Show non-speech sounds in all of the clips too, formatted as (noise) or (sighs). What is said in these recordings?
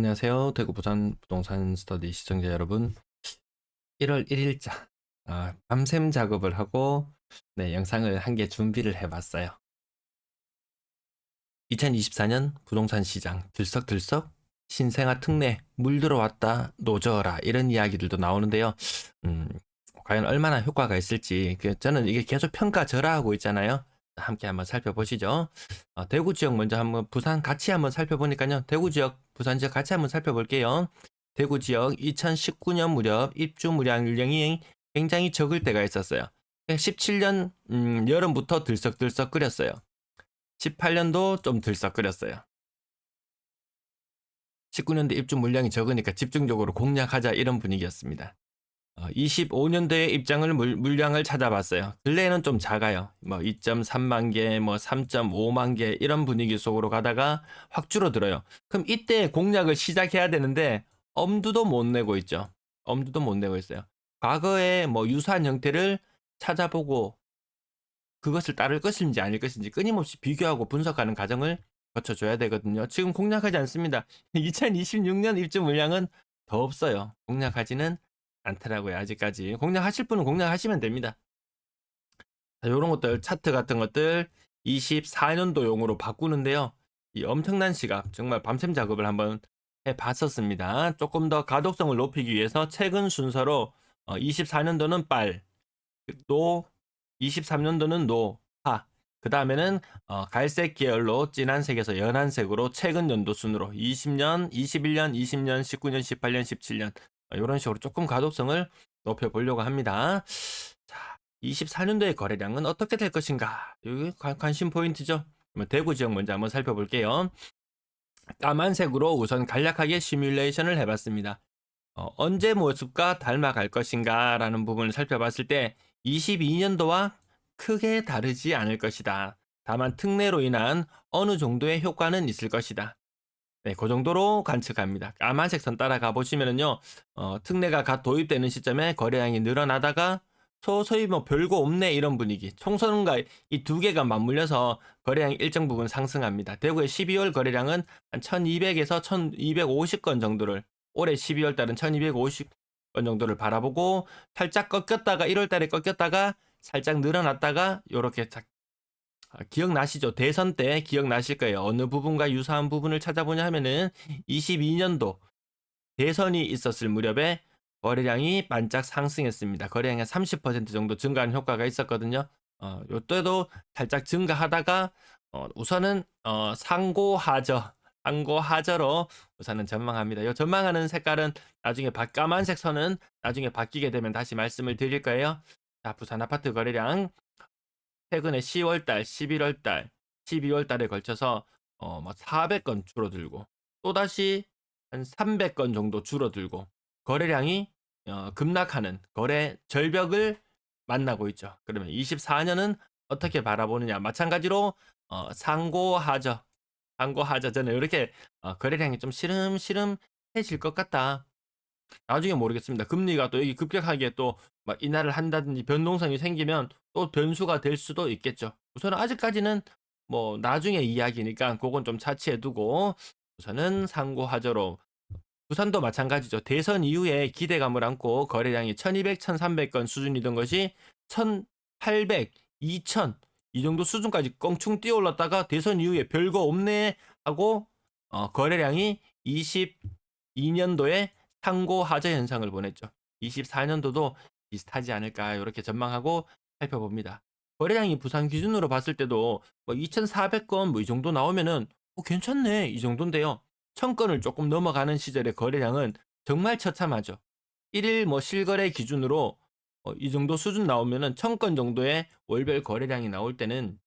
안녕하세요. 대구 부산 부동산 스터디 시청자 여러분. 1월 1일자 아, 밤샘 작업을 하고 네, 영상을 한 개 준비를 해봤어요. 2024년 부동산 시장 들썩들썩 신생아 특례 물 들어왔다 노져라 이런 이야기들도 나오는데요. 음, 과연 얼마나 효과가 있을지 그 저는 이게 계속 평가 절하하고 있잖아요. 함께 한번 살펴보시죠. 어, 대구 지역 먼저 한번 부산 같이 한번 살펴보니까요. 대구 지역, 부산 지역 같이 한번 살펴볼게요. 대구 지역 2019년 무렵 입주 물량이 굉장히 적을 때가 있었어요. 17년 음, 여름부터 들썩들썩 끓였어요. 18년도 좀 들썩거렸어요. 19년도 입주 물량이 적으니까 집중적으로 공략하자 이런 분위기였습니다. 어, 25년도에 입장을 물, 물량을 찾아봤어요. 근래에는 좀 작아요. 뭐 2.3만 개, 뭐 3.5만 개 이런 분위기 속으로 가다가 확 줄어들어요. 그럼 이때 공략을 시작해야 되는데 엄두도 못 내고 있죠. 엄두도 못 내고 있어요. 과거에 뭐 유사한 형태를 찾아보고 그것을 따를 것인지 아닐 것인지 끊임없이 비교하고 분석하는 과정을 거쳐줘야 되거든요. 지금 공략하지 않습니다. (laughs) 2026년 입주 물량은 더 없어요. 공략하지는 않더라고요. 아직까지. 공략하실 분은 공략하시면 됩니다. 이런 것들 차트 같은 것들 24년도용으로 바꾸는데요. 이 엄청난 시각 정말 밤샘 작업을 한번 해봤었습니다. 조금 더 가독성을 높이기 위해서 최근 순서로 24년도는 빨, 또 23년도는 노, 파. 그 다음에는 어, 갈색 계열로 진한 색에서 연한 색으로 최근 연도 순으로 20년, 21년, 20년, 19년, 18년, 17년 이런 식으로 조금 가독성을 높여보려고 합니다. 자, 24년도의 거래량은 어떻게 될 것인가? 여기 관심 포인트죠. 대구 지역 먼저 한번 살펴볼게요. 까만색으로 우선 간략하게 시뮬레이션을 해봤습니다. 어, 언제 모습과 닮아갈 것인가 라는 부분을 살펴봤을 때 22년도와 크게 다르지 않을 것이다. 다만 특례로 인한 어느 정도의 효과는 있을 것이다. 네, 그 정도로 관측합니다. 까만색 선 따라가 보시면은요, 어, 특례가 갓 도입되는 시점에 거래량이 늘어나다가 서서히 뭐 별거 없네 이런 분위기. 총선과 이 두 개가 맞물려서 거래량이 일정 부분 상승합니다. 대구의 12월 거래량은 한 1200에서 1250건 정도를 올해 12월 달은 1250건 정도를 바라보고 살짝 꺾였다가 1월 달에 꺾였다가 살짝 늘어났다가 이렇게 아, 기억나시죠? 대선 때 기억나실 거예요. 어느 부분과 유사한 부분을 찾아보냐 하면은 22년도 대선이 있었을 무렵에 거래량이 반짝 상승했습니다. 거래량이 30% 정도 증가한 효과가 있었거든요. 어, 요때도 살짝 증가하다가 어, 우선은 어, 상고하저 상고하저로 우선은 전망합니다. 요 전망하는 색깔은 나중에 까만색 선은 나중에 바뀌게 되면 다시 말씀을 드릴 거예요. 자, 부산 아파트 거래량 최근에 10월달, 11월달, 12월달에 걸쳐서 어, 뭐 400건 줄어들고 또 다시 한 300건 정도 줄어들고 거래량이 어, 급락하는 거래 절벽을 만나고 있죠. 그러면 24년은 어떻게 바라보느냐? 마찬가지로 어, 상고하저, 상고하저 저는 이렇게 어, 거래량이 좀 시름시름 해질 것 같다. 나중에 모르겠습니다. 금리가 또 여기 급격하게 또 막 인하를 한다든지 변동성이 생기면 또 변수가 될 수도 있겠죠. 우선은 아직까지는 뭐 나중에 이야기니까 그건 좀 차치해 두고 우선은 상고하저로 부산도 마찬가지죠. 대선 이후에 기대감을 안고 거래량이 1200, 1300건 수준이던 것이 1800, 2000 이 정도 수준까지 껑충 뛰어 올랐다가 대선 이후에 별거 없네 하고 어, 거래량이 22년도에 상고 하저 현상을 보냈죠. 24년도도 비슷하지 않을까 이렇게 전망하고 살펴봅니다. 거래량이 부산 기준으로 봤을 때도 뭐 2,400건 뭐 이 정도 나오면은 어, 괜찮네 이 정도인데요. 1000건을 조금 넘어가는 시절의 거래량은 정말 처참하죠. 1일 뭐 실거래 기준으로 어, 이 정도 수준 나오면은 1000건 정도의 월별 거래량이 나올 때는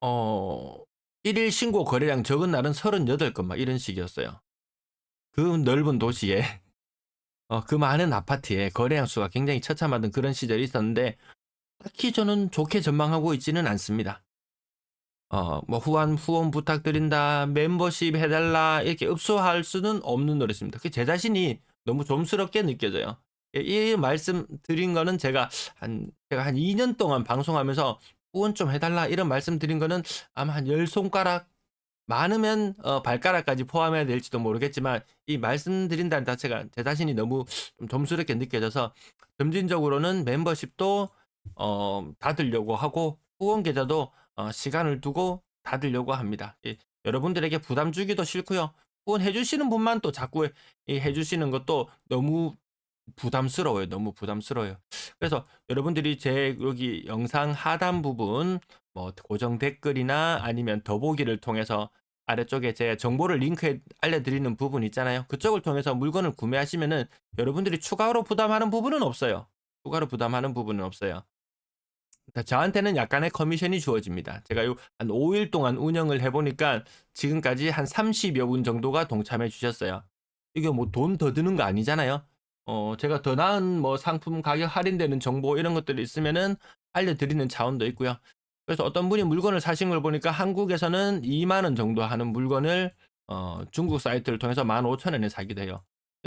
어 1일 신고 거래량 적은 날은 38건 막 이런 식이었어요. 그 넓은 도시에 어, 그 많은 아파트에 거래량 수가 굉장히 처참하던 그런 시절이 있었는데 딱히 저는 좋게 전망하고 있지는 않습니다. 어, 뭐 후원 후원 부탁드린다, 멤버십 해달라 이렇게 읍소할 수는 없는 노릇입니다. 그 제 자신이 너무 좀스럽게 느껴져요. 이 말씀 드린 거는 제가 한 제가 한 2년 동안 방송하면서 후원 좀 해달라 이런 말씀 드린 거는 아마 한 10손가락 많으면 어, 발가락까지 포함해야 될지도 모르겠지만 이 말씀드린다는 자체가 제 자신이 너무 좀 점스럽게 느껴져서 점진적으로는 멤버십도 어, 닫으려고 하고 후원 계좌도 어, 시간을 두고 닫으려고 합니다. 예, 여러분들에게 부담 주기도 싫고요. 후원해 주시는 분만 또 자꾸 이 해주시는 것도 너무 부담스러워요. 너무 부담스러워요. 그래서 여러분들이 제 여기 영상 하단 부분 뭐 고정 댓글이나 아니면 더보기를 통해서 아래쪽에 제 정보를 링크에 알려드리는 부분 있잖아요. 그쪽을 통해서 물건을 구매하시면은 여러분들이 추가로 부담하는 부분은 없어요. 추가로 부담하는 부분은 없어요. 그러니까 저한테는 약간의 커미션이 주어집니다. 제가 요 한 5일 동안 운영을 해보니까 지금까지 한 30여 분 정도가 동참해 주셨어요. 이게 뭐 돈 더 드는 거 아니잖아요. 어, 제가 더 나은 뭐 상품 가격 할인되는 정보 이런 것들이 있으면은 알려드리는 차원도 있고요. 그래서 어떤 분이 물건을 사신 걸 보니까 한국에서는 2만 원 정도 하는 물건을 어, 중국 사이트를 통해서 15,000원에 사기도 해요.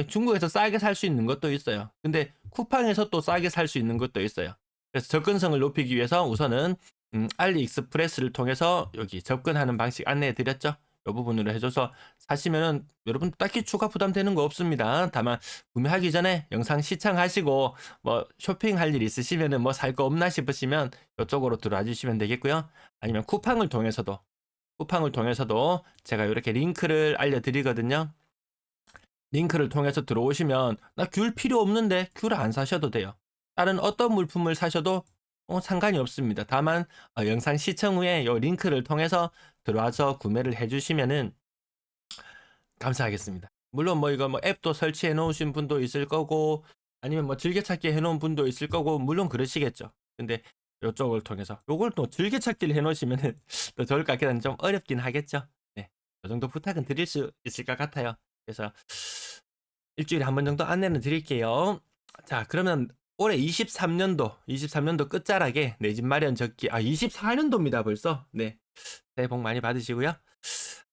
중국에서 싸게 살 수 있는 것도 있어요. 근데 쿠팡에서 또 싸게 살 수 있는 것도 있어요. 그래서 접근성을 높이기 위해서 우선은 음, 알리익스프레스를 통해서 여기 접근하는 방식 안내해 드렸죠. 이 부분으로 해줘서 사시면은 여러분 딱히 추가 부담되는 거 없습니다. 다만 구매하기 전에 영상 시청하시고 뭐 쇼핑할 일 있으시면은 뭐 살 거 없나 싶으시면 이쪽으로 들어와 주시면 되겠고요. 아니면 쿠팡을 통해서도 쿠팡을 통해서도 제가 이렇게 링크를 알려드리거든요. 링크를 통해서 들어오시면 나 귤 필요 없는데 귤 안 사셔도 돼요. 다른 어떤 물품을 사셔도 어, 상관이 없습니다. 다만 어, 영상 시청 후에 이 링크를 통해서 들어와서 구매를 해주시면은 감사하겠습니다. 물론 뭐 이거 뭐 앱도 설치해 놓으신 분도 있을 거고 아니면 뭐 즐겨찾기 해 놓은 분도 있을 거고 물론 그러시겠죠. 근데 이쪽을 통해서 요걸 또 즐겨찾기를 해 놓으시면은 (laughs) 또 좋을 것 같긴 한데 좀 어렵긴 하겠죠. 네. 이 정도 부탁은 드릴 수 있을 것 같아요. 그래서 일주일에 한 번 정도 안내는 드릴게요. 자, 그러면 올해 23년도, 23년도 끝자락에 내 집 마련 적기, 아, 24년도입니다, 벌써. 네. 새해 복 많이 받으시고요.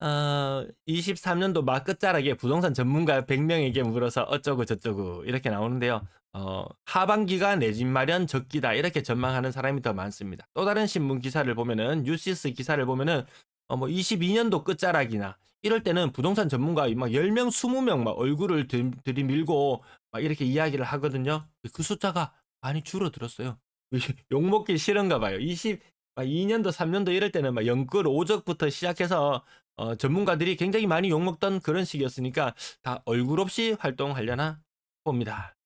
어, 23년도 막 끝자락에 부동산 전문가 100명에게 물어서 어쩌고 저쩌고 이렇게 나오는데요. 어, 하반기가 내 집 마련 적기다 이렇게 전망하는 사람이 더 많습니다. 또 다른 신문 기사를 보면은 뉴시스 기사를 보면은 어, 뭐 22년도 끝자락이나 이럴 때는 부동산 전문가 막 10명, 20명 막 얼굴을 들, 들이밀고 막 이렇게 이야기를 하거든요. 그 숫자가 많이 줄어들었어요. (laughs) 욕먹기 싫은가 봐요. 20, 2년도, 3년도 이럴 때는 막 영끌 오적부터 시작해서 어, 전문가들이 굉장히 많이 욕먹던 그런 시기였으니까 다 얼굴 없이 활동하려나 봅니다.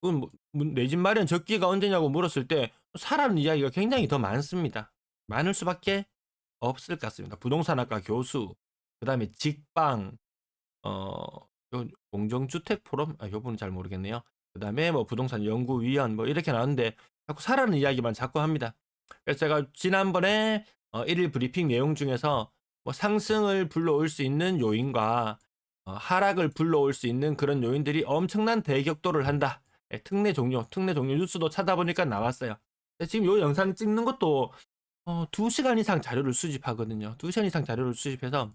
그 내집 마련 적기가 언제냐고 물었을 때 사람 이야기가 굉장히 더 많습니다. 많을 수밖에 없을 것 같습니다. 부동산학과 교수, 그 다음에 직방, 어, 공정주택 포럼, 아, 요 분은 잘 모르겠네요. 그 다음에 뭐 부동산 연구위원 뭐 이렇게 나오는데 자꾸 사라는 이야기만 자꾸 합니다. 그래서 제가 지난번에 어, 1일 브리핑 내용 중에서 뭐 상승을 불러올 수 있는 요인과 어, 하락을 불러올 수 있는 그런 요인들이 엄청난 대격도를 한다. 예, 특례 종료, 특례 종료 뉴스도 찾아보니까 나왔어요. 지금 요 영상 찍는 것도 어, 2시간 이상 자료를 수집하거든요. 2시간 이상 자료를 수집해서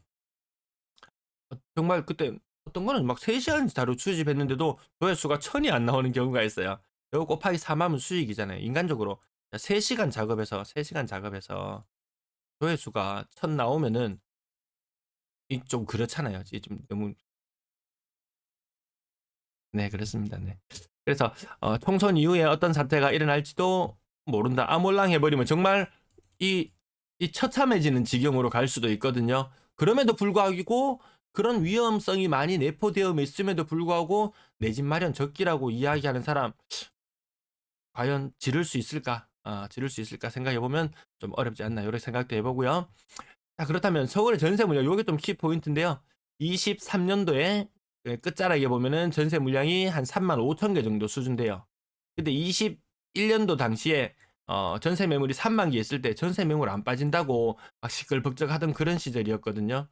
어, 정말 그때 어떤 거는 막 3시간 자료 수집했는데도 조회수가 1000이 안 나오는 경우가 있어요. 이거 곱하기 3하면 수익이잖아요. 인간적으로 3시간 작업해서 3시간 작업해서 조회수가 1000 나오면은 이 좀 그렇잖아요. 좀 너무 네, 그렇습니다. 네. 그래서 어, 총선 이후에 어떤 사태가 일어날지도 모른다. 아몰랑 해버리면 정말 이, 이 처참해지는 지경으로 갈 수도 있거든요. 그럼에도 불구하고 그런 위험성이 많이 내포되어 있음에도 불구하고 내 집 마련 적기라고 이야기하는 사람 과연 지를 수 있을까? 아, 지를 수 있을까 생각해 보면 좀 어렵지 않나 이런 생각도 해보고요. 자 그렇다면 서울의 전세 물량 요게 좀 키 포인트인데요. 23년도에 끝자락에 보면은 전세 물량이 한 3만 5천 개 정도 수준 돼요. 근데 21년도 당시에 어, 전세 매물이 3만 개 있을 때 전세 매물 안 빠진다고 막 시끌벅적하던 그런 시절이었거든요.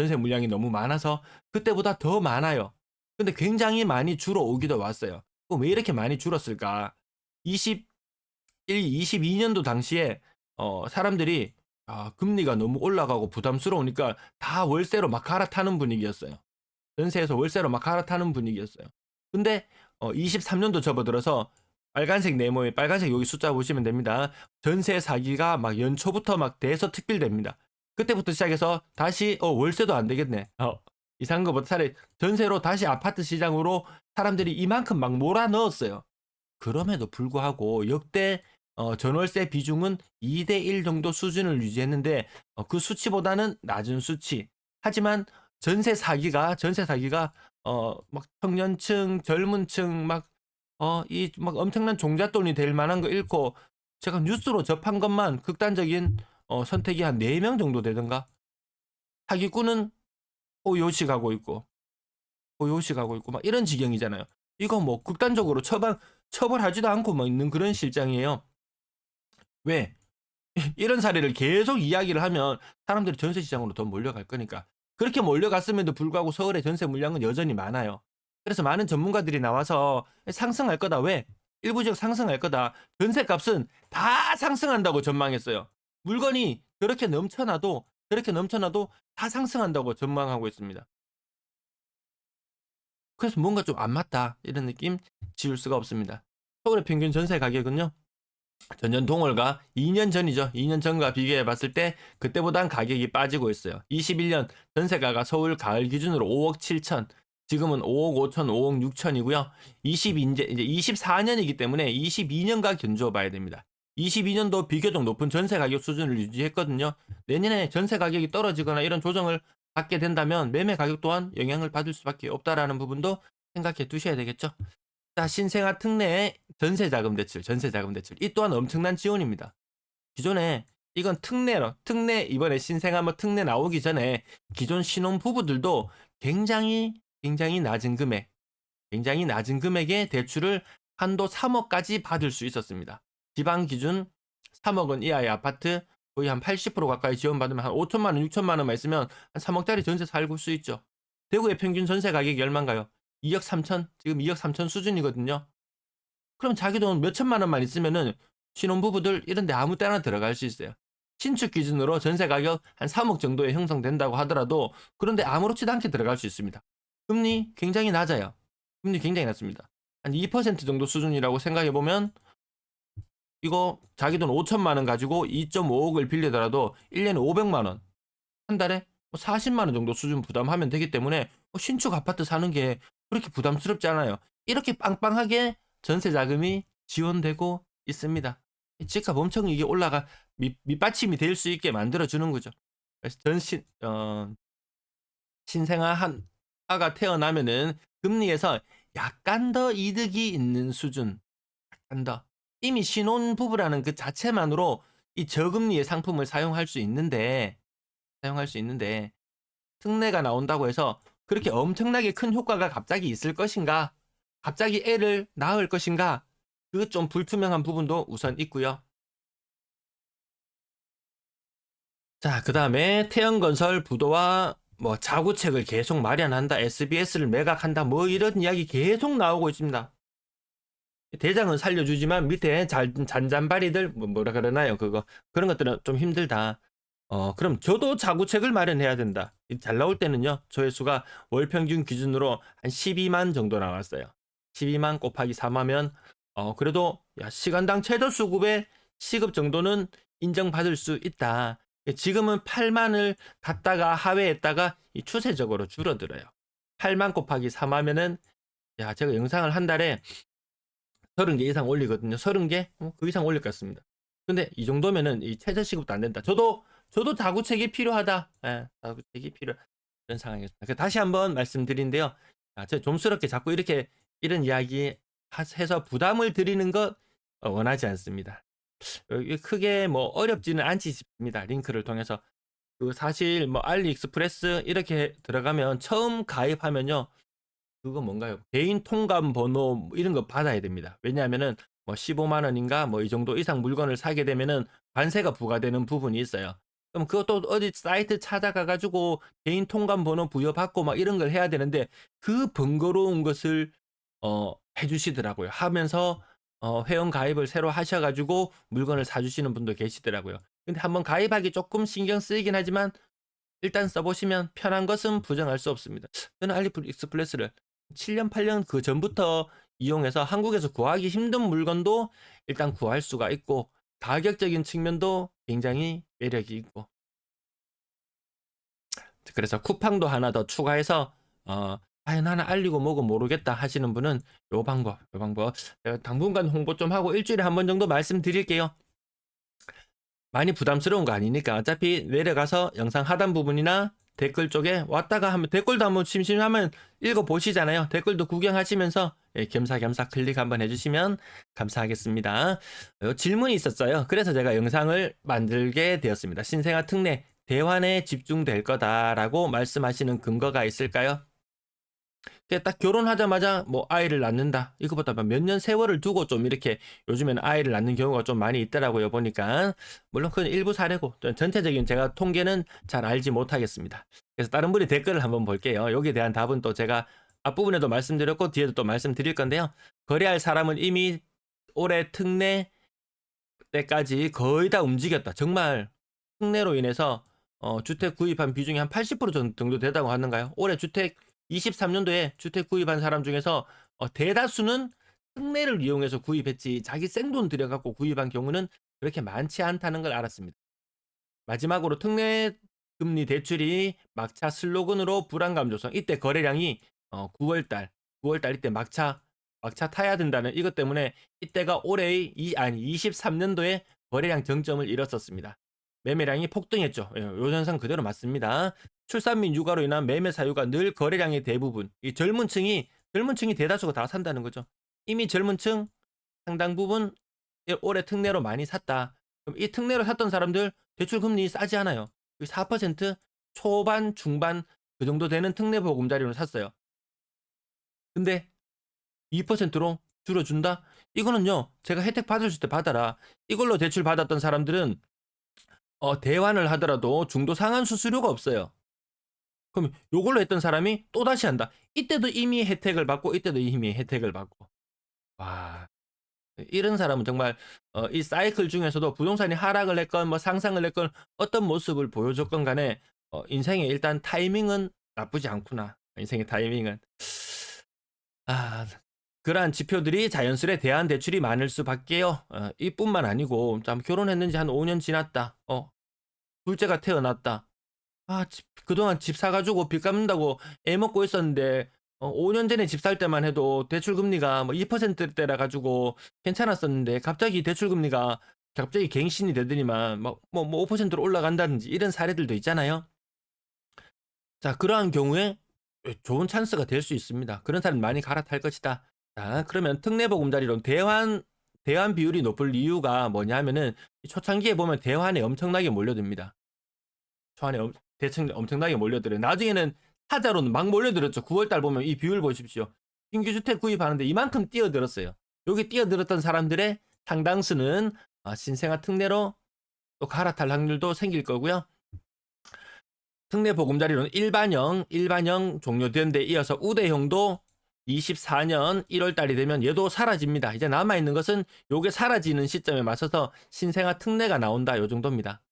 전세 물량이 너무 많아서 그때보다 더 많아요. 근데 굉장히 많이 줄어 오기도 왔어요. 왜 이렇게 많이 줄었을까? 21, 22년도 당시에 어, 사람들이 아, 금리가 너무 올라가고 부담스러우니까 다 월세로 막 갈아타는 분위기였어요. 전세에서 월세로 막 갈아타는 분위기였어요. 근데 어, 23년도 접어들어서 빨간색 네모에 빨간색 여기 숫자 보시면 됩니다. 전세 사기가 막 연초부터 막 대서 특필됩니다. 그때부터 시작해서 다시 어 월세도 안 되겠네. 어 이상한 것보다 차라리 전세로 다시 아파트 시장으로 사람들이 이만큼 막 몰아 넣었어요. 그럼에도 불구하고 역대 어 전월세 비중은 2대 1 정도 수준을 유지했는데 어 그 수치보다는 낮은 수치. 하지만 전세 사기가 전세 사기가 어 막 청년층, 젊은층 막 어 이 막 엄청난 종잣돈이 될 만한 거 잃고 제가 뉴스로 접한 것만 극단적인 어 선택이 한 4명 정도 되던가. 사기꾼은 호요식하고 있고 호요식하고 있고 막 이런 지경이잖아요. 이거 뭐 극단적으로 처방 처벌하지도 않고 뭐 있는 그런 실정이에요. 왜? (laughs) 이런 사례를 계속 이야기를 하면 사람들이 전세 시장으로 더 몰려갈 거니까. 그렇게 몰려갔음에도 불구하고 서울의 전세 물량은 여전히 많아요. 그래서 많은 전문가들이 나와서 상승할 거다. 왜? 일부 지역 상승할 거다. 전세 값은 다 상승한다고 전망했어요. 물건이 그렇게 넘쳐나도 그렇게 넘쳐나도 다 상승한다고 전망하고 있습니다. 그래서 뭔가 좀 안 맞다 이런 느낌 지울 수가 없습니다. 서울의 평균 전세 가격은요. 전년 동월과 2년 전이죠. 2년 전과 비교해 봤을 때 그때보단 가격이 빠지고 있어요. 21년 전세가가 서울 가을 기준으로 5억 7천, 지금은 5억 5천, 5억 6천이고요. 20 이제 이제 24년이기 때문에 22년과 견주어 봐야 됩니다. 22년도 비교적 높은 전세 가격 수준을 유지했거든요. 내년에 전세 가격이 떨어지거나 이런 조정을 받게 된다면 매매 가격 또한 영향을 받을 수밖에 없다라는 부분도 생각해 두셔야 되겠죠. 자, 신생아 특례의 전세자금 대출, 전세자금 대출. 이 또한 엄청난 지원입니다. 기존에 이건 특례로, 특례, 이번에 신생아 뭐 특례 나오기 전에 기존 신혼 부부들도 굉장히, 굉장히 낮은 금액, 굉장히 낮은 금액의 대출을 한도 3억까지 받을 수 있었습니다. 지방 기준 3억 원 이하의 아파트 거의 한 80% 가까이 지원받으면 한 5천만 원, 6천만 원만 있으면 한 3억짜리 전세 살고 수 있죠. 대구의 평균 전세 가격이 얼마인가요? 2억 3천? 지금 2억 3천 수준이거든요. 그럼 자기 돈 몇 천만 원만 있으면은 신혼부부들 이런 데 아무 때나 들어갈 수 있어요. 신축 기준으로 전세 가격 한 3억 정도에 형성된다고 하더라도 그런데 아무렇지도 않게 들어갈 수 있습니다. 금리 굉장히 낮아요. 금리 굉장히 낮습니다. 한 2% 정도 수준이라고 생각해 보면 이거 자기 돈 5천만 원 가지고 2.5억을 빌리더라도 1년에 500만 원, 한 달에 40만 원 정도 수준 부담하면 되기 때문에 뭐 신축 아파트 사는 게 그렇게 부담스럽지 않아요. 이렇게 빵빵하게 전세 자금이 지원되고 있습니다. 집값 엄청 이게 올라가 밑, 밑받침이 될 수 있게 만들어 주는 거죠. 그래서 전신 어, 신생아 한 아가 태어나면은 금리에서 약간 더 이득이 있는 수준, 약간 더 이미 신혼 부부라는 그 자체만으로 이 저금리의 상품을 사용할 수 있는데 사용할 수 있는데 특례가 나온다고 해서 그렇게 엄청나게 큰 효과가 갑자기 있을 것인가? 갑자기 애를 낳을 것인가? 그 좀 불투명한 부분도 우선 있고요. 자, 그 다음에 태연건설 부도와 뭐 자구책을 계속 마련한다, SBS를 매각한다, 뭐 이런 이야기 계속 나오고 있습니다. 대장은 살려주지만 밑에 잔, 잔잔바리들 뭐 뭐라 그러나요? 그거 그런 것들은 좀 힘들다. 어, 그럼 저도 자구책을 마련해야 된다. 잘 나올 때는요, 조회수가 월 평균 기준으로 한 12만 정도 나왔어요. 12만 곱하기 3하면, 어, 그래도, 야, 시간당 최저 수급의 시급 정도는 인정받을 수 있다. 지금은 8만을 갖다가 하회했다가 이 추세적으로 줄어들어요. 8만 곱하기 3하면은, 야, 제가 영상을 한 달에 30개 이상 올리거든요. 30개? 어, 그 이상 올릴 것 같습니다. 근데 이 정도면은 이 최저 시급도 안 된다. 저도 저도 다구책이 필요하다. 예, 다구책이 필요 이런 상황이었습니다. 다시 한번 말씀드린데요. 아, 저 좀스럽게 자꾸 이렇게 이런 이야기 해서 부담을 드리는 것 어, 원하지 않습니다. 여기 크게 뭐 어렵지는 않지 싶습니다. 링크를 통해서 그 사실 뭐 알리익스프레스 이렇게 들어가면 처음 가입하면요. 그거 뭔가요? 개인 통감 번호 뭐 이런 거 받아야 됩니다. 왜냐하면은 뭐 15만 원인가 뭐 이 정도 이상 물건을 사게 되면은 관세가 부과되는 부분이 있어요. 그럼 그것도 어디 사이트 찾아가 가지고 개인 통감 번호 부여받고 막 이런 걸 해야 되는데 그 번거로운 것을 어 해주시더라고요. 하면서 어 회원 가입을 새로 하셔 가지고 물건을 사주시는 분도 계시더라고요. 근데 한번 가입하기 조금 신경 쓰이긴 하지만 일단 써보시면 편한 것은 부정할 수 없습니다. 저는 알리익스프레스를 7년, 8년 그 전부터 이용해서 한국에서 구하기 힘든 물건도 일단 구할 수가 있고 가격적인 측면도 굉장히 매력이 있고 그래서 쿠팡도 하나 더 추가해서 어, 아, 나는 알리고 뭐고 모르겠다 하시는 분은 요 방법, 요 방법. 당분간 홍보 좀 하고 일주일에 한 번 정도 말씀드릴게요. 많이 부담스러운 거 아니니까 어차피 내려가서 영상 하단 부분이나 댓글 쪽에 왔다가 하면 댓글도 한번 심심하면 읽어 보시잖아요. 댓글도 구경하시면서 예, 겸사겸사 클릭 한번 해주시면 감사하겠습니다. 어, 질문이 있었어요. 그래서 제가 영상을 만들게 되었습니다. 신생아 특례 대환에 집중될 거다라고 말씀하시는 근거가 있을까요? 딱 결혼하자마자 뭐 아이를 낳는다. 이거보다 몇 년 세월을 두고 좀 이렇게 요즘에는 아이를 낳는 경우가 좀 많이 있더라고요. 보니까. 물론 그건 일부 사례고 전- 전체적인 제가 통계는 잘 알지 못하겠습니다. 그래서 다른 분이 댓글을 한번 볼게요. 여기에 대한 답은 또 제가 앞부분에도 말씀드렸고 뒤에도 또 말씀드릴 건데요. 거래할 사람은 이미 올해 특례 때까지 거의 다 움직였다. 정말 특례로 인해서 어, 주택 구입한 비중이 한 80% 정도 되다고 하는가요? 올해 주택 23년도에 주택 구입한 사람 중에서 어, 대다수는 특례를 이용해서 구입했지 자기 생돈 들여갖고 구입한 경우는 그렇게 많지 않다는 걸 알았습니다. 마지막으로 특례 금리 대출이 막차 슬로건으로 불안감 조성. 이때 거래량이 어, 9월달, 9월달 이때 막차 막차 타야 된다는 이것 때문에 이때가 올해의 이 아니 23년도에 거래량 정점을 이뤘었습니다. 매매량이 폭등했죠. 예, 요 현상 그대로 맞습니다. 출산 및 육아로 인한 매매 사유가 늘 거래량의 대부분. 이 젊은 층이 젊은 층이 대다수가 다 산다는 거죠. 이미 젊은 층 상당 부분 이- 올해 특례로 많이 샀다. 그럼 이 특례로 샀던 사람들 대출 금리 싸지 않아요. 4% 초반 중반 그 정도 되는 특례 보금자리로 샀어요. 근데 2%로 줄여준다? 이거는요, 제가 혜택 받을 때 받아라. 이걸로 대출 받았던 사람들은 어, 대환을 하더라도 중도 상환 수수료가 없어요. 그럼 요걸로 했던 사람이 또 다시 한다. 이때도 이미 혜택을 받고 이때도 이미 혜택을 받고. 와. 이런 사람은 정말 어, 이 사이클 중에서도 부동산이 하락을 했건 뭐 상승을 했건 어떤 모습을 보여줬건 간에 어, 인생의 일단 타이밍은 나쁘지 않구나. 인생의 타이밍은. 아, 그러한 지표들이 자연스레 대한 대출이 많을 수밖에요. 어, 이뿐만 아니고 참 결혼했는지 한 5년 지났다. 어, 둘째가 태어났다. 아, 집- 그동안 집 사가지고 빚 갚는다고 애 먹고 있었는데 어, 5년 전에 집 살 때만 해도 대출 금리가 뭐 2%대라 가지고 괜찮았었는데 갑자기 대출 금리가 갑자기 갱신이 되더니만 뭐 뭐 뭐 5%로 올라간다든지 이런 사례들도 있잖아요. 자, 그러한 경우에 좋은 찬스가 될 수 있습니다. 그런 사람 많이 갈아탈 것이다. 자, 그러면 특례보금자리론 대환 대환 비율이 높을 이유가 뭐냐면은 이 초창기에 보면 대환에 엄청나게 몰려듭니다. 초안에 엄, 대충 엄청나게 몰려들어요. 나중에는 타자로는 막 몰려들었죠. 9월달 보면 이 비율 보십시오. 신규 주택 구입하는데 이만큼 뛰어들었어요. 여기 뛰어들었던 사람들의 상당수는 아, 신생아 특례로 또 갈아탈 확률도 생길 거고요. 특례 보금자리로는 일반형, 일반형 종료된 데 이어서 우대형도 24년 1월 달이 되면 얘도 사라집니다. 이제 남아 있는 것은 요게 사라지는 시점에 맞춰서 신생아 특례가 나온다. 요 정도입니다.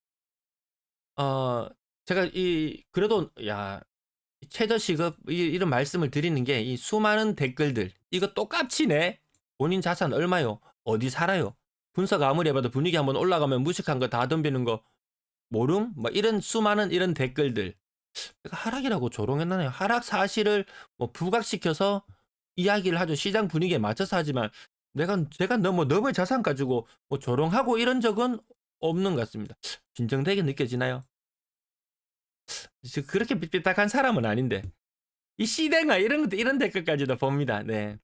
어, 제가 이 그래도 야 최저 시급 이, 이런 말씀을 드리는 게 이 수많은 댓글들 이거 똑같이네. 본인 자산 얼마요? 어디 살아요? 분석 아무리 해봐도 분위기 한번 올라가면 무식한 거 다 덤비는 거 모름? 뭐 이런 수많은 이런 댓글들 하락이라고 조롱했나요? 하락 사실을 뭐 부각시켜서 이야기를 하죠. 시장 분위기에 맞춰서 하지만 내가 제가 너무 너무 자산 가지고 뭐 조롱하고 이런 적은 없는 것 같습니다. 진정되게 느껴지나요? 저 그렇게 삐딱한 사람은 아닌데 이 시대가 이런 것도 이런 댓글까지도 봅니다. 네.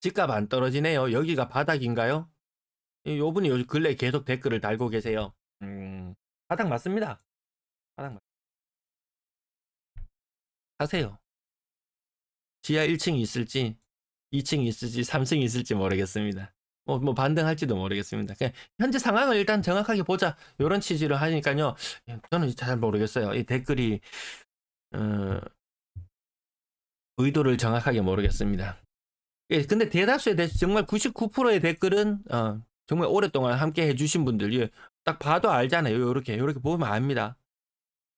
집값 안 떨어지네요. 여기가 바닥인가요? 이- 요분이 요즘 근래 계속 댓글을 달고 계세요. 음, 바닥 맞습니다. 바닥 맞. 하세요. 지하 1층이 있을지, 2층이 있을지, 3층이 있을지 모르겠습니다. 뭐, 뭐 반등할지도 모르겠습니다. 현재 상황을 일단 정확하게 보자. 이런 취지로 하니까요. 예, 저는 잘 모르겠어요. 이 댓글이 어, 의도를 정확하게 모르겠습니다. 예, 근데 대다수의 대, 정말 99%의 댓글은 어, 정말 오랫동안 함께 해주신 분들, 예, 딱 봐도 알잖아요. 요렇게 요렇게 보면 압니다.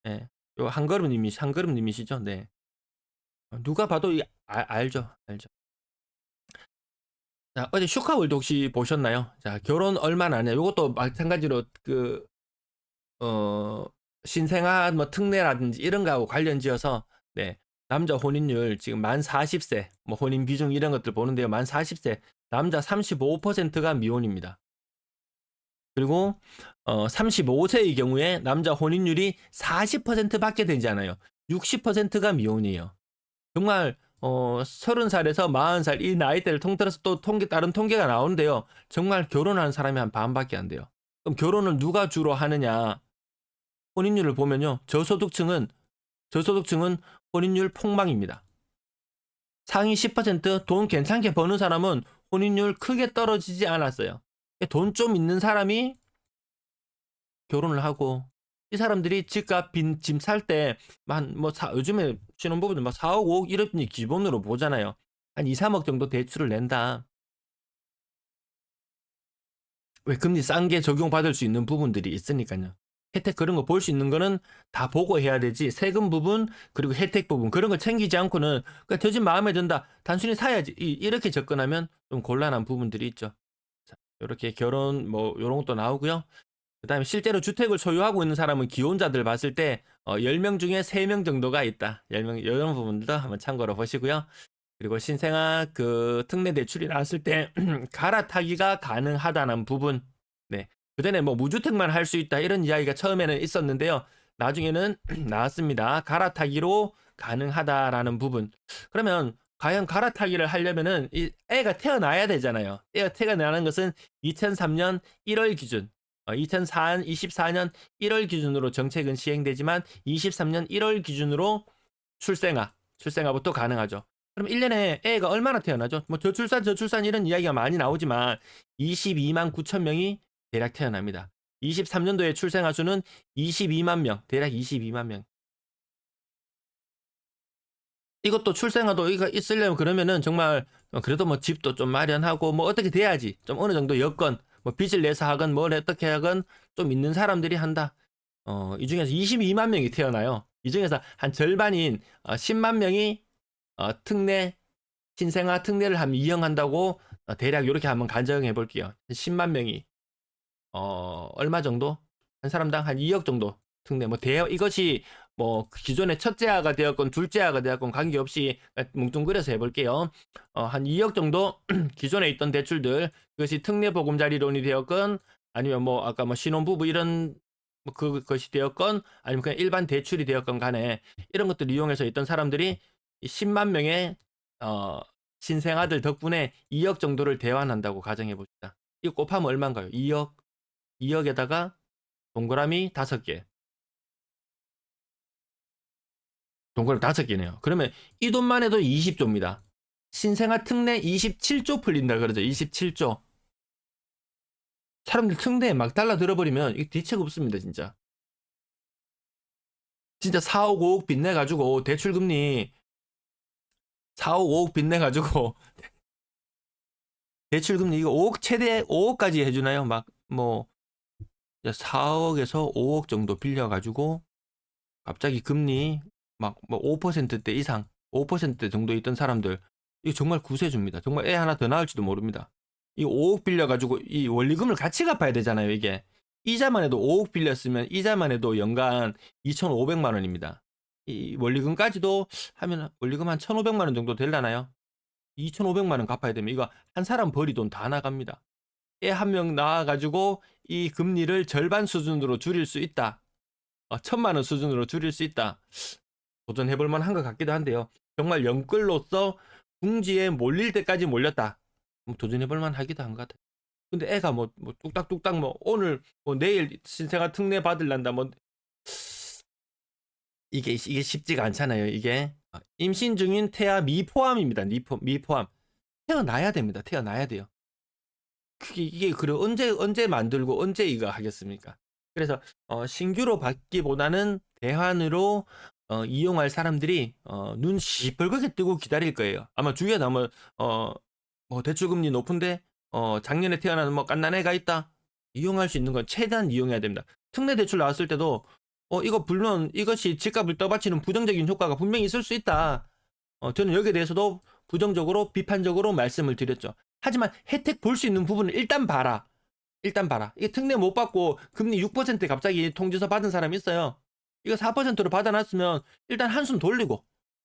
예, 요 한 걸음님이 한 걸음님이시죠? 네. 어, 누가 봐도 이, 아, 알죠, 알죠. 자, 어제 슈카월드 혹시 보셨나요? 자, 결혼 얼마 안 해. 요것도 마찬가지로 그, 어, 신생아 뭐 특례라든지 이런 거하고 관련 지어서 네. 남자 혼인율 지금 만 40세 뭐 혼인 비중 이런 것들 보는데요. 만 40세 남자 35%가 미혼입니다. 그리고 어 35세의 경우에 남자 혼인율이 40%밖에 되지 않아요. 60%가 미혼이에요. 정말 어 30살에서 40살 이 나이대를 통틀어서 또 통계 다른 통계가 나오는데요. 정말 결혼하는 사람이 한 반밖에 안 돼요. 그럼 결혼을 누가 주로 하느냐? 혼인율을 보면요. 저소득층은 저소득층은 혼인율 폭망입니다. 상위 10%돈 괜찮게 버는 사람은 혼인율 크게 떨어지지 않았어요. 돈 좀 있는 사람이 결혼을 하고 이 사람들이 집값 빈짐 살 때만뭐 요즘에 신혼부부들 막 4억 5억 이런 기본으로 보잖아요. 한 2, 3억 정도 대출을 낸다. 왜 금리 싼 게 적용받을 수 있는 부분들이 있으니까요. 혜택 그런 거 볼 수 있는 거는 다 보고 해야 되지 세금 부분 그리고 혜택 부분 그런 거 챙기지 않고는 그러니까 저 집 마음에 든다 단순히 사야지 이- 이렇게 접근하면 좀 곤란한 부분들이 있죠. 자, 이렇게 결혼 뭐 요런 것도 나오고요. 그다음에 실제로 주택을 소유하고 있는 사람은 기혼자들 봤을 때 어, 10명 중에 3명 정도가 있다. 10명 이런 부분들도 한번 참고로 보시고요. 그리고 신생아 그 특례 대출이 나왔을 때 (clears throat) 갈아타기가 가능하다는 부분. 네. 그전에 뭐 무주택만 할 수 있다 이런 이야기가 처음에는 있었는데요. 나중에는 (clears throat) 나왔습니다. 갈아타기로 가능하다라는 부분. 그러면 과연 갈아타기를 하려면은 이 애가 태어나야 되잖아요. 애가 태어나는 것은 2003년 1월 기준. 2004, 24년 1월 기준으로 정책은 시행되지만 23년 1월 기준으로 출생아, 출생아부터 가능하죠. 그럼 1년에 애가 얼마나 태어나죠? 뭐 저출산, 저출산 이런 이야기가 많이 나오지만 22만 9천 명이 대략 태어납니다. 23년도에 출생아 수는 22만 명, 대략 22만 명. 이것도 출생아도 이거 있으려면 그러면은 정말 어, 그래도 뭐 집도 좀 마련하고 뭐 어떻게 돼야지 좀 어느 정도 여건 뭐 빚을 내서 하건 뭘 어떻게 하건 좀 있는 사람들이 한다. 어, 이 중에서 22만 명이 태어나요. 이 중에서 한 절반인 어, 10만 명이 어, 특례 신생아 특례를 하면 이용한다고 어, 대략 이렇게 한번 가정해 볼게요. 10만 명이 어, 얼마 정도? 한 사람당 한 2억 정도 특례 뭐 대, 이것이 뭐 기존의 첫째 아가 되었건 둘째 아가 되었건 관계없이 뭉뚱그려서 해볼게요. 어, 한 2억 정도 (clears throat) 기존에 있던 대출들 그것이 특례 보금자리론이 되었건 아니면 뭐 아까 뭐 신혼부부 이런 뭐 그것이 되었건 아니면 그냥 일반 대출이 되었건 간에 이런 것들을 이용해서 있던 사람들이 10만 명의 어, 신생아들 덕분에 2억 정도를 대환한다고 가정해 봅시다. 이거 곱하면 얼마인가요? 2억 2억에다가 동그라미 5개 동그라미 5개네요. 그러면 이 돈만 해도 20조입니다. 신생아 특례 27조 풀린다 그러죠. 27조. 사람들 특례에 막 달라 들어버리면 이게 대책 없습니다, 진짜. 진짜 4억 5억 빚내 가지고 대출 금리 4억 5억 빚내 가지고 (laughs) 대출 금리 이거 5억 최대 5억까지 해 주나요? 막 뭐 4억에서 5억 정도 빌려 가지고 갑자기 금리 막 뭐 5%대 이상 5%대 정도 있던 사람들 이거 정말 구세줍니다. 정말 애 하나 더 낳을지도 모릅니다. 이 5억 빌려가지고 이 원리금을 같이 갚아야 되잖아요. 이게 이자만 해도 5억 빌렸으면 이자만 해도 연간 2,500만 원입니다. 이 원리금까지도 하면 원리금 한 1,500만 원 정도 될라나요? 2,500만 원 갚아야 되면 이거 한 사람 벌이 돈 다 나갑니다. 애 한 명 낳아가지고 이 금리를 절반 수준으로 줄일 수 있다. 어, 천만 원 수준으로 줄일 수 있다. 도전해볼 만한 것 같기도 한데요. 정말 영끌로서 궁지에 몰릴 때까지 몰렸다. 뭐 도전해볼 만하기도 한 것 같아요. 근데 애가 뭐, 뭐 뚝딱뚝딱 뭐 오늘 뭐 내일 신생아 특례 받을란다 뭐 (sighs) 이게 이게 쉽지가 않잖아요. 이게 아, 임신 중인 태아 미포함입니다. 미포 미포함 태어나야 됩니다. 태어나야 돼요. 그게 이게 그래 언제 언제 만들고 언제 이거 하겠습니까? 그래서 어, 신규로 받기보다는 대환으로 어, 이용할 사람들이 어, 눈 시뻘겋게 뜨고 기다릴 거예요. 아마 주위에 나면 어, 뭐 대출금리 높은데 어, 작년에 태어난 뭐 깐난 애가 있다. 이용할 수 있는 건 최대한 이용해야 됩니다. 특례 대출 나왔을 때도 어, 이거 물론 이것이 집값을 떠받치는 부정적인 효과가 분명히 있을 수 있다. 어, 저는 여기에 대해서도 부정적으로 비판적으로 말씀을 드렸죠. 하지만 혜택 볼 수 있는 부분을 일단 봐라. 일단 봐라. 이게 특례 못 받고 금리 6% 갑자기 통지서 받은 사람이 있어요. 이거 4%로 받아놨으면 일단 한숨 돌리고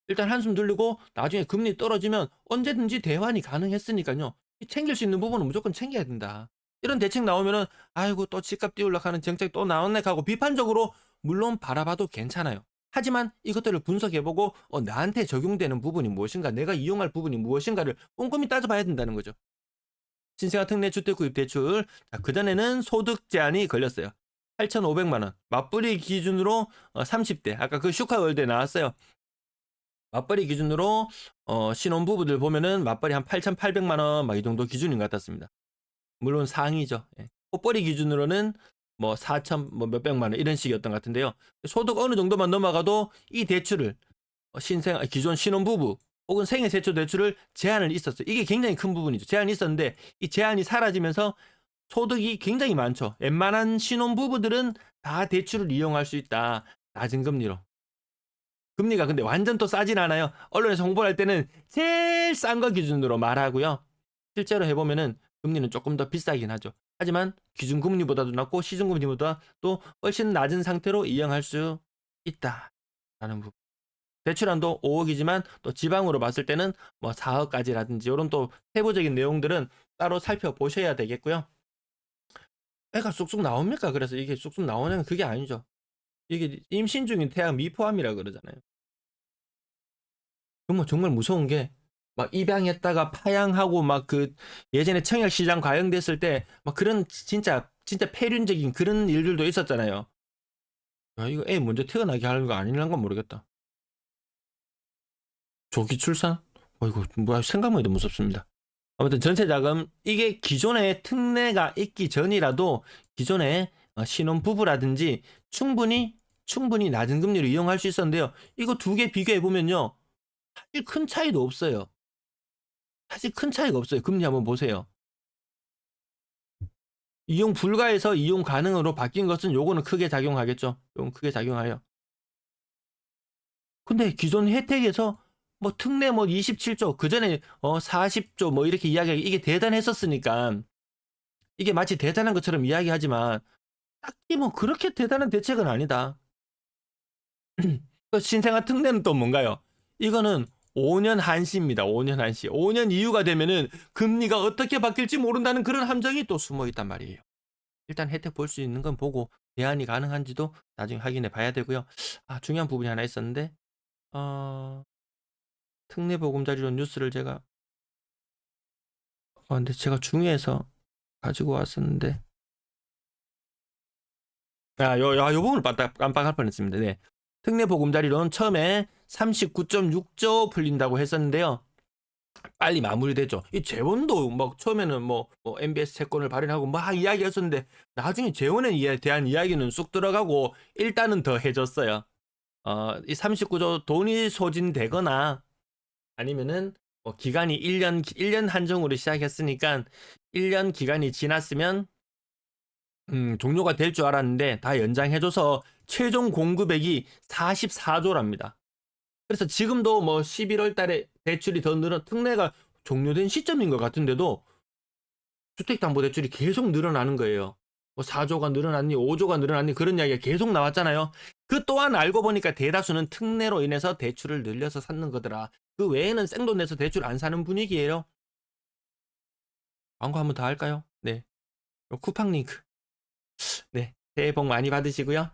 일단 한숨 돌리고 나중에 금리 떨어지면 언제든지 대환이 가능했으니까요. 이 챙길 수 있는 부분은 무조건 챙겨야 된다. 이런 대책 나오면은 아이고 또 집값 하는 정책 또 나왔네 하고 비판적으로 물론 바라봐도 괜찮아요. 하지만 이것들을 분석해보고 어, 나한테 적용되는 부분이 무엇인가 내가 이용할 부분이 무엇인가를 꼼꼼히 따져봐야 된다는 거죠. 신생아 특례 주택 구입 대출 자, 그전에는 소득 제한이 걸렸어요. 8,500만 원 맞벌이 기준으로 어, 30대 아까 그 슈카 월드에 나왔어요. 맞벌이 기준으로 어, 신혼 부부들 보면은 맞벌이 한 8,800만 원 막 이 정도 기준인 것 같았습니다. 물론 상이죠. 예. 꽃벌이 기준으로는 뭐 4천 뭐 몇백만 원 이런 식이었던 것 같은데요. 소득 어느 정도만 넘어가도 이 대출을 어, 신생 기존 신혼 부부 혹은 생애 최초 대출을 제한을 있었어요. 이게 굉장히 큰 부분이죠. 제한이 있었는데 이 제한이 사라지면서 소득이 굉장히 많죠. 웬만한 신혼부부들은 다 대출을 이용할 수 있다. 낮은 금리로. 금리가 근데 완전 또 싸진 않아요. 언론에서 홍보를 할 때는 제일 싼 거 기준으로 말하고요. 실제로 해보면은 금리는 조금 더 비싸긴 하죠. 하지만 기준 금리보다도 낮고 시중 금리보다 또 훨씬 낮은 상태로 이용할 수 있다라는 부분. 대출한도 5억이지만 또 지방으로 봤을 때는 뭐 4억까지라든지 이런 또 세부적인 내용들은 따로 살펴보셔야 되겠고요. 애가 쑥쑥 나옵니까? 그래서 이게 쑥쑥 나오냐면 그게 아니죠. 이게 임신 중인 태아 미포함이라 그러잖아요. 뭐 정말 무서운 게 막 입양했다가 파양하고 막 그 예전에 청약 시장 과잉됐을 때 막 그런 진짜 진짜 폐륜적인 그런 일들도 있었잖아요. 야 이거 애 먼저 태어나게 하는 거 아니란 건 모르겠다. 조기 출산? 어이구 뭐야 생각만 해도 무섭습니다. 아무튼 전세 자금 이게 기존에 특례가 있기 전이라도 기존에 어, 신혼 부부라든지 충분히 충분히 낮은 금리로 이용할 수 있었는데요. 이거 두 개 비교해 보면요. 사실 큰 차이도 없어요. 사실 큰 차이가 없어요. 금리 한번 보세요. 이용 불가에서 이용 가능으로 바뀐 것은 요거는 크게 작용하겠죠. 요건 크게 작용하여. 근데 기존 혜택에서 뭐 특례 뭐 27조 그 전에 어 40조 뭐 이렇게 이야기하기 이게 대단했었으니까 이게 마치 대단한 것처럼 이야기하지만 딱히 뭐 그렇게 대단한 대책은 아니다. (clears throat) 또 신생아 특례는 또 뭔가요? 이거는 5년 한시입니다. 5년 한시. 5년 이후가 되면은 금리가 어떻게 바뀔지 모른다는 그런 함정이 또 숨어 있단 말이에요. 일단 혜택 볼 수 있는 건 보고 대안이 가능한지도 나중에 확인해 봐야 되고요. 아, 중요한 부분이 하나 있었는데 어 특례 보금자리로 뉴스를 제가 어 근데 제가 중요해서 가지고 왔었는데 아, 요, 요, 요 부분을 깜빡, 깜빡할 뻔했습니다. 네. 특례 보금자리론 처음에 39.6조 풀린다고 했었는데요. 빨리 마무리되죠. 이 재원도 막 처음에는 뭐, 뭐 MBS 채권을 발행하고 막 이야기했었는데 나중에 재원에 대한 이야기는 쑥 들어가고 일단은 더 해줬어요. 어, 이 39조 돈이 소진되거나 아니면은 뭐 기간이 1년 1년 한정으로 시작했으니까 1년 기간이 지났으면 음, 종료가 될 줄 알았는데 다 연장해줘서 최종 공급액이 44조랍니다. 그래서 지금도 뭐 11월 달에 대출이 더 늘어 특례가 종료된 시점인 것 같은데도 주택담보대출이 계속 늘어나는 거예요. 뭐 4조가 늘어났니, 5조가 늘어났니 그런 이야기가 계속 나왔잖아요. 그 또한 알고 보니까 대다수는 특례로 인해서 대출을 늘려서 샀는 거더라. 그 외에는 생돈 내서 대출 안 사는 분위기예요. 광고 한번 더 할까요? 네. 요 쿠팡 링크. 네. 새해 복 많이 받으시고요.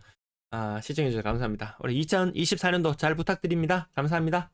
아, 시청해주셔서 감사합니다. 우리 2024년도 잘 부탁드립니다. 감사합니다.